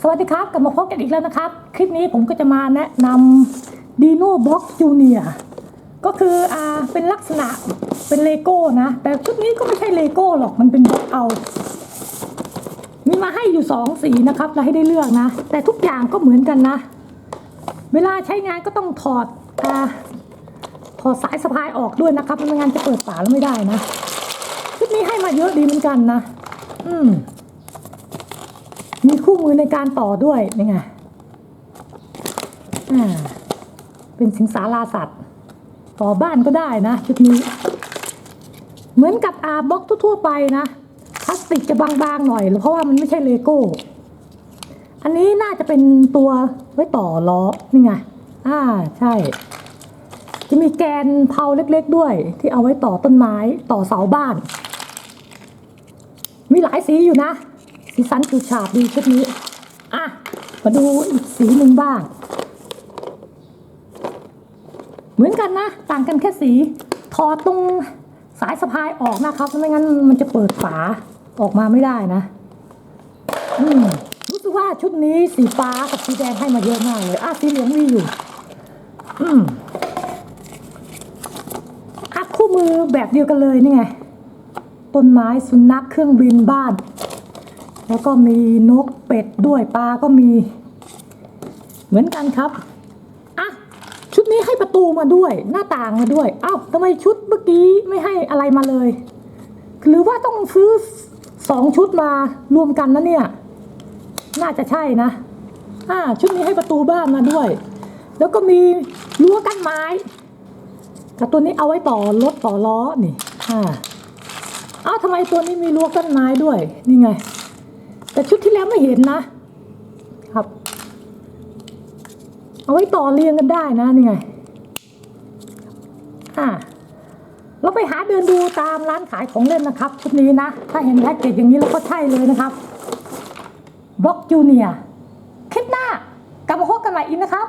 สวัสดีครับ กลับมาพบกันอีกแล้วนะครับ คลิปนี้ผมก็จะมาแนะนำดีโน่บล็อกจูเนียก็คืออ่าเป็นลักษณะเป็นเลโก้นะ แต่ชุดนี้ก็ไม่ใช่เลโก้หรอกมันเป็นบล็อกเอามีมาให้อยู่สองสีนะครับแล้วให้ได้เลือกนะ แต่ทุกอย่างก็เหมือนกันนะ เวลาใช้งานก็ต้องถอดอ่าถอดสายสะพายออกด้วยนะครับไม่งั้นจะเปิดฝาแล้วไม่ได้นะชุดนี้ให้มาเยอะดีเหมือนกันนะ อืม มีคู่มือในการต่อด้วยนี่ไงอ่าเป็นสิงสาราสัตว์ ต่อบ้านก็ได้นะชุดนี้ เหมือนกับอาบ็อกทั่วๆไปนะพลาสติกจะบางๆหน่อย เพราะว่ามันไม่ใช่เลโก้ อันนี้น่าจะเป็นตัวไว้ต่อล้อนี่ไงอ่าใช่ จะมีแกนเพาเล็กๆด้วย ที่เอาไว้ต่อต้นไม้ต่อเสาบ้าน มีหลายสีอยู่นะ สีสันฉูดฉาดดีชุดนี้ อะ มาดูอีกสีหนึ่งบ้าง เหมือนกันนะ ต่างกันแค่สี ถอดตรงสายสะพายออกนะครับ ไม่งั้นมันจะเปิดฝาออกมาไม่ได้นะ อืมรู้สึกว่าชุดนี้สีฟ้ากับสีแดงให้มาเยอะมากเลย อะ สีเหลืองมีอยู่ อืมอะคู่มือแบบเดียวกันเลยนี่ไง ต้นไม้สุนัขเครื่องบินบ้าน แล้วก็มีนกเป็ดด้วยปลาก็มี เหมือนกันครับอะชุดนี้ให้ประตูมาด้วย หน้าต่างมาด้วย เอ้าทำไมชุดเมื่อกี้ไม่ให้อะไรมาเลย หรือว่าต้องซื้อสองชุดมารวมกันนะเนี่ย น่าจะใช่นะอ่าชุดนี้ให้ประตูบ้านมาด้วย แล้วก็มีรั้วกั้นไม้กับตัวนี้เอาไว้ต่อรถต่อล้อนี่อ่าเอ้าทำไมตัวนี้มีรั้วกั้นไม้ด้วย นี่ไง แต่ชุดที่แล้วไม่เห็นนะ ครับ เอาไว้ต่อเรียงกันได้นะนี่ไงอ่าเราไปหาเดินดูตามร้านขายของเล่นนะครับ ชุดนี้นะ ถ้าเห็นแพ็กเกจอย่างนี้เราก็ใช่เลยนะครับบล็อกจูเนียคลิปหน้ากลับมาพบกันใหม่อีกนะครับ